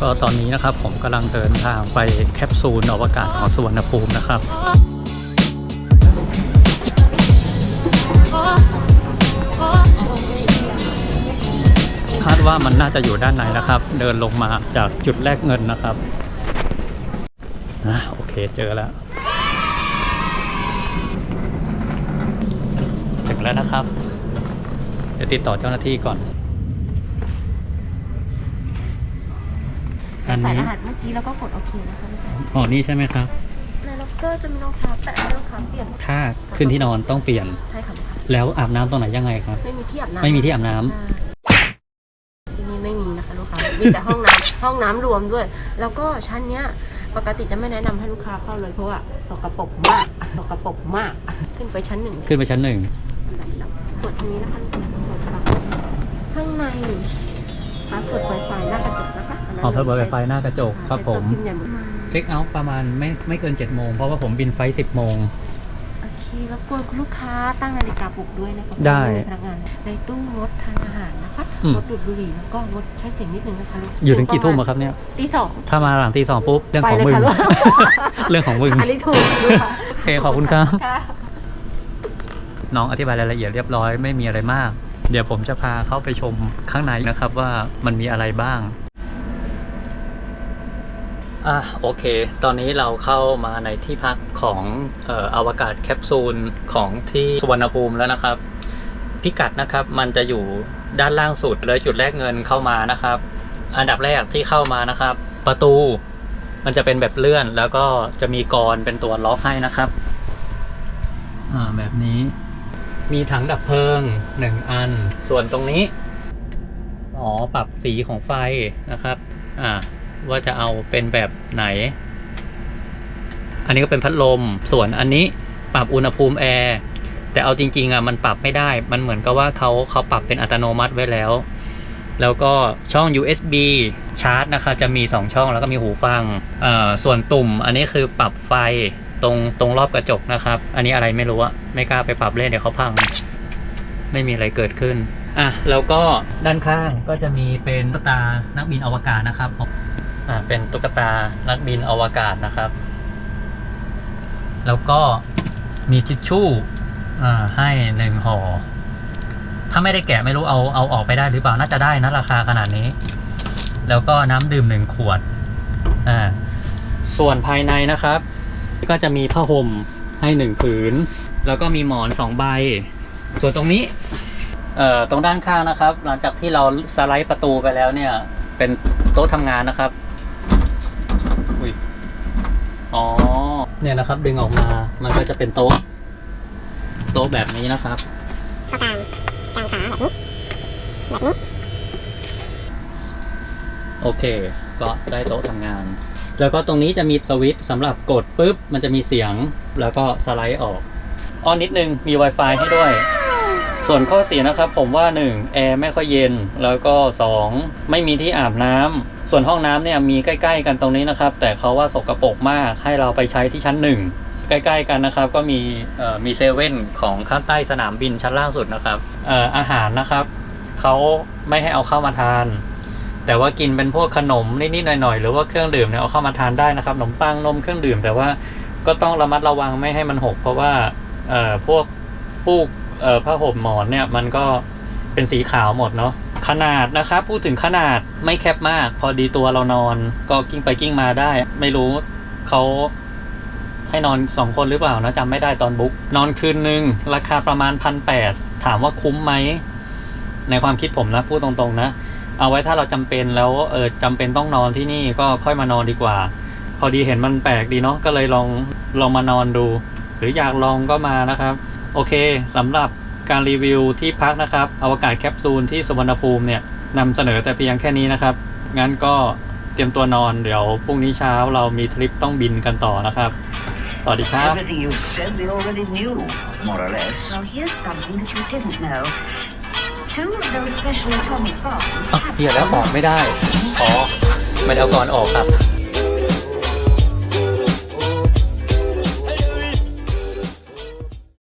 ก็ตอนนี้นะครับผมกำลังเดินทางไปแคปซูลอวกาศของสุวรรณภูมินะครับคาดว่ามันน่าจะอยู่ด้านในนะครับ เดินลงมาจากจุดแรกเงินนะครับนะโอเคเจอแล้ว ถึงแล้วนะครับ เดี๋ยวติดต่อเจ้าหน้าที่ก่อน อันใส่นี้ รหัสเมื่อกี้แล้วก็กดโอเคนะคะพี่แจ๊คอ๋อนี่ใช่ไหมครับ ในล็อกเกอร์จะมีรองเท้าแตะให้ลูกค้าเปลี่ยนถ้าขึ้นที่นอนต้องเปลี่ยน ใช่ค่ะลูกค้าแล้วอาบน้ำตรงไหนยังไงครับ ไม่มีที่อาบน้ำ ไม่มีที่อาบน้ำ ใช่ที่นี่ไม่มีนะคะลูกค้า มีแต่ห้องน้ำ ห้องน้ำรวมด้วย แล้วก็ชั้นเนี้ยปกติจะไม่แนะนำให้ลูกค้าเข้าเลยเพราะว่าสกปรกมากสกปรกมาก ขึ้นไปชั้นหนึ่งขึ้นไปชั้นหนึ่งเปิดทางนี้นะคะเปิดค่ะข้างในพาสเวิร์ดไวไฟหน้ากระจกนะ คะอ๋อเพิ่มไฟไฟหน้ากระจกครับผมใช้ตัวพิมพ์ใหญ่หมดเช็คเอาท์ประมาณไม่ไม่เกิน7จ็ดโมงเพราะว่าผมบินไฟล์สิบโมง โอเครบกวนคุณลูกค้าตั้งนาฬิกาปลุกด้วยนะคะได้พนักงาน ในตู้งดทานอาหารนะคะอืม งดดูดบุหรี่แล้วก็งดใช้เสียงนิดนึงนะคะลูกอยู่ถึงกี่ทุ่มอะครับเนี่ย ตีสองถ้ามาหลังตีสองปุ๊บ เรื่องของไปมึเลยงค่ะลูก เรื่องของมึง อันนี้ถูกลูกค้าโอเคขอบคุณครับค่ะน้องอธิบายรายละเอียดเรียบร้อยไม่มีอะไรมาก เดี๋ยวผมจะพาเข้าไปชมข้างในนะครับว่ามันมีอะไรบ้าง อะโอเค ตอนนี้เราเข้ามาในที่พักของเอ่ออวกาศแคปซูลของที่สุวรรณภูมิแล้วนะครับ พิกัดนะครับมันจะอยู่ด้านล่างสุดเลยจุดแรกเงินเข้ามานะครับ อันดับแรกที่เข้ามานะครับ ประตูมันจะเป็นแบบเลื่อน แล้วก็จะมีกรเป็นตัวล็อกให้นะครับอ่าแบบนี้ มีถังดับเพลิงหนึ่งอัน ส่วนตรงนี้อ๋อปรับสีของไฟนะครับ อ่า ว่าจะเอาเป็นแบบไหน อันนี้ก็เป็นพัดลม ส่วนอันนี้ปรับอุณหภูมิแอร์แต่เอาจริงๆอะมันปรับไม่ได้ มันเหมือนกับว่าเขาเขาปรับเป็นอัตโนมัติไว้แล้ว แล้วก็ช่อง USB ชาร์จนะคะจะมี 2 ช่องแล้วก็มีหูฟังอ่อส่วนตุ่มอันนี้คือปรับไฟตรงตรงรอบกระจกนะครับ อันนี้อะไรไม่รู้อะไม่กล้าไปปรับเล่นเดี๋ยวเขาพัง ไม่มีอะไรเกิดขึ้นอะแล้วก็ด้านข้างก็จะมีเป็นตานักบินอวกาศนะครับ อ่าเป็นตุ๊กตานักบินอวกาศนะครับ แล้วก็มีทิชชู่อ่าให้หนึ่งห่อถ้าไม่ได้แกะไม่รู้เอาเอาออกไปได้หรือเปล่าน่าจะได้นะราคาขนาดนี้ แล้วก็น้ำดื่มหนึ่งขวดอ่าส่วนภายในนะครับ ก็จะมีผ้าห่มให้หนึ่งผืน แล้วก็มีหมอนสองใบ ส่วนตรงนี้เอ่อตรงด้านข้างนะครับ หลังจากที่เราสไลด์ประตูไปแล้วเนี่ย เป็นโต๊ะทำงานนะครับ อ๋อ เนี่ยนะครับดึงออกมา มันก็จะเป็นโต๊ะ โต๊ะแบบนี้นะครับโอเค ก็ได้โต๊ะทำงาน แล้วก็ตรงนี้จะมีสวิตช์สำหรับกดปุ๊บ มันจะมีเสียง แล้วก็สไลด์ออกอ้อนิดนึง มี Wi-Fi ให้ด้วย ส่วนข้อเสียนะครับผมว่า 1. แอร์ไม่ค่อยเย็น แล้วก็ 2. ไม่มีที่อาบน้ำส่วนห้องน้ำเนี่ยมีใกล้ ๆ กันตรงนี้นะครับ แต่เขาว่าสกรปรกมากให้เราไปใช้ที่ชั้น 1ใกล้ๆกันนะครับก็มีเอ่อมีเซเว่นของข้างใต้สนามบินชั้นล่างสุดนะครับเอ่ออาหารนะครับเขาไม่ให้เอาเข้ามาทาน แต่ว่ากินเป็นพวกขนมนิดๆหน่อยๆหรือว่าเครื่องดื่มเนี่ยเอาเข้ามาทานได้นะครับขนมปังนมเครื่องดื่ม แต่ว่าก็ต้องระมัดระวังไม่ให้มันหก เพราะว่าเอ่อพวกฟูก เอ่อผ้าห่มหมอนเนี่ยมันก็เป็นสีขาวหมดเนาะขนาดนะครับพูดถึงขนาดไม่แคบมาก พอดีตัวเรานอนก็กิ้งไปกิ้งมาได้ ไม่รู้เขาให้นอนสองคนหรือเปล่านะจำไม่ได้ตอนบุ๊กนอนคืนหนึ่งราคาประมาณพันแปดถามว่าคุ้มไหม ในความคิดผมนะพูดตรงๆนะ เอาไว้ถ้าเราจำเป็นแล้วเออจำเป็นต้องนอนที่นี่ก็ค่อยมานอนดีกว่า พอดีเห็นมันแปลกดีเนาะก็เลยลองลองมานอนดู หรืออยากลองก็มานะครับ โอเคสำหรับการรีวิวที่พักนะครับอวกาศแคปซูลที่สุวรรณภูมิเนี่ยนำเสนอแต่เพียงแค่นี้นะครับ งั้นก็เตรียมตัวนอนเดี๋ยวพรุ่งนี้เช้าเรามีทริปต้องบินกันต่อนะครับ สวัสดีครับ Everything you said we already knew, more or less. Well, here's something that you didn't know. Two of those special atomic bombs อะเฮียแล้วออกไม่ได้ อ๋อ ไม่ได้เอาก่อนออกครับ